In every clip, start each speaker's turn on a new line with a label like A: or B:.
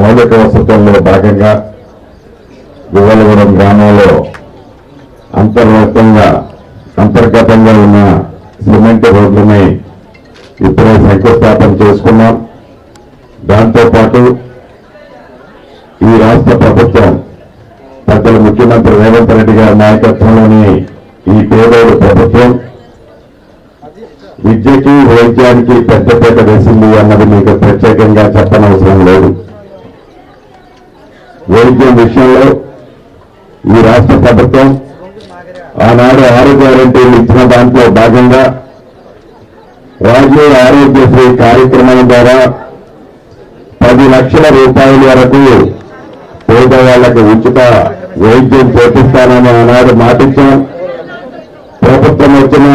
A: మౌలిక వసతుల్లో భాగంగా గువ్వలగూడెం గ్రామంలో అంతర్గతంగా అంతర్గతంగా ఉన్న సిమెంట్ రోడ్లని ఇప్పుడే శంకుస్థాపన చేసుకున్నాం. దాంతోపాటు ఈ రాష్ట్ర ప్రభుత్వం పెద్దల ముఖ్యమంత్రి రేవంత్ రెడ్డి గారి నాయకత్వంలోని ఈ పేదోడు ప్రభుత్వం విద్యకి వైద్యానికి పెద్ద పెద్ద వేసింది అన్నది మీకు ప్రత్యేకంగా చెప్పనవసరం లేదు. వైద్యం విషయంలో ఈ రాష్ట్ర ప్రభుత్వం ఆనాడు ఆరోగ్య గ్యారంటీలు ఇచ్చిన దాంట్లో భాగంగా రాజీవ్ ఆరోగ్యశ్రీ కార్యక్రమం ద్వారా పది లక్షల రూపాయల వరకు పేదవాళ్ళకు ఉచిత వైద్యం చేపిస్తానని ఆనాడు మాటించాం ప్రభుత్వం వచ్చిన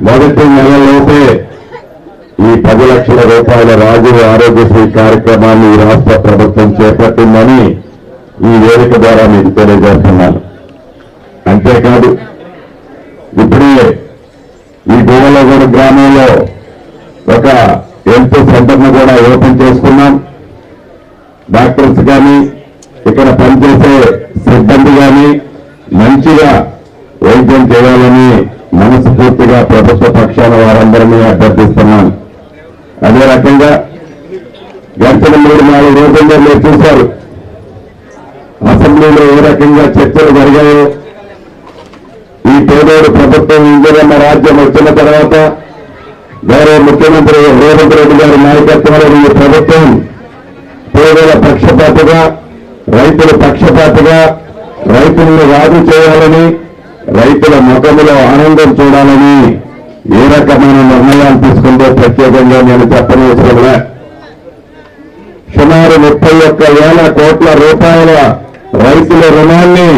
A: మొదటి నెలలోపే ఈ పది లక్షల రూపాయల రాజీవ్ ఆరోగ్యశ్రీ కార్యక్రమాన్ని ఈ రాష్ట్ర ప్రభుత్వం చేపట్టిందని ఈ వేదిక ద్వారా మీకు తెలియజేస్తున్నాను. అంతేకాదు ఇప్పుడే ఈ భూమలగూడ గ్రామంలో ఒక హెల్త్ సెంటర్ను కూడా ఓపెన్ చేసుకున్నాం డాక్టర్స్ కానీ ఇక్కడ పనిచేసే సిబ్బంది కానీ మంచిగా వైద్యం చేయాలని మనస్ఫూర్తిగా ప్రభుత్వ పక్షాల వారందరినీ అభ్యర్థిస్తున్నాను అదే రకంగా గడిచిన మూడు నాలుగు రోజుల్లో మీరు చూశారు అసెంబ్లీలో ఏ రకంగా చర్చలు జరిగాయో ఈ పేదోడు ప్రభుత్వం ఇందిరమ్మ రాజ్యం వచ్చిన తర్వాత గౌరవ ముఖ్యమంత్రి రేవంత్ రెడ్డి గారి నాయకత్వంలో ఈ ప్రభుత్వం పేదల పక్షపాతగా రైతుల పక్షపాతగా రైతులను రాజు చేయాలని రైతుల ముఖములో ఆనందం చూడాలని ఏ రకమైన నిర్ణయాలు తీసుకుందో ప్రత్యేకంగా నేను చెప్పనవసరంలే సుమారు ముప్పై ఒక్క వేల కోట్ల రూపాయల రైతుల రుణాన్ని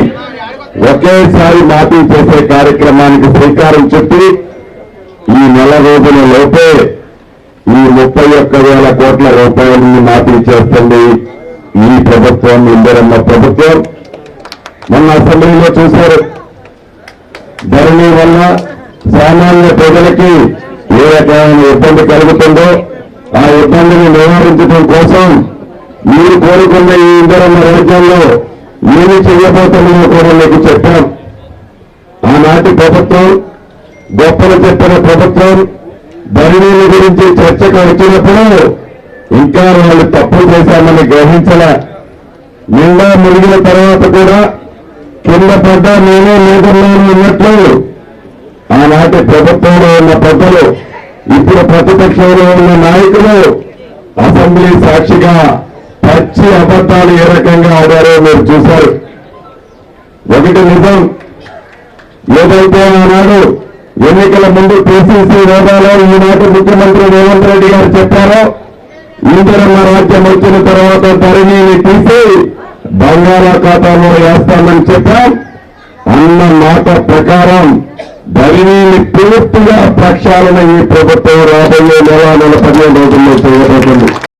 A: ఒకేసారి మాఫీ చేసే కార్యక్రమానికి శ్రీకారం చుట్టి ఈ నెల రోజుల లోపే ఈ ముప్పై ఒక్క వేల కోట్ల రూపాయలని మాఫీ చేస్తుంది ఈ ప్రభుత్వం ఇందరమ్మ ప్రభుత్వం. మొన్న అసెంబ్లీలో చూశారు. ధరణి వల్ల సామాన్య ప్రజలకి ఏ రకమైన ఇబ్బంది కలుగుతుందో ఆ ఇబ్బందిని నివారించడం కోసం మీరు కోరుకున్న ఈ ఇందరమ్మ రాజ్యంలో ఏమి చేయబోతున్నామో కూడా మీకు చెప్పాం. ఆనాటి ప్రభుత్వం గొప్పలు చెప్పిన ప్రభుత్వం ధరణీల గురించి చర్చకు వచ్చినప్పుడు ఇంకా వాళ్ళు తప్పులు చేశామని గ్రహించల. నిండా మునిగిన తర్వాత కూడా కింద పడ్డా నేనే లేదన్నాను అన్నట్లు ఆనాటి ప్రభుత్వంలో ఉన్న పెద్దలు ఇప్పుడు ప్రతిపక్షంలో ఉన్న నాయకులు అసెంబ్లీ సాక్షిగా పచ్చి అబద్ధాలు ఏ రకంగా ఆడారో మీరు చూశారు. ఒకటి నిజం ఏదైతే ఆనాడు ఎన్నికల ముందు పిసిసి హోదాలో ఈనాటి ముఖ్యమంత్రి రేవంత్ రెడ్డి గారు చెప్పారో ఇందిరమ్మ రాజ్యం వచ్చిన తర్వాత ధరణిని తీసి బంగాళాఖాతాలో వేస్తామని చెప్పాం. అన్న మాట ప్రకారం ధరణిని పూర్తిగా ప్రక్షాళన ఈ ప్రభుత్వం రాబోయే నెల నెల పదిహేను రోజుల్లో చేయబోతుంది.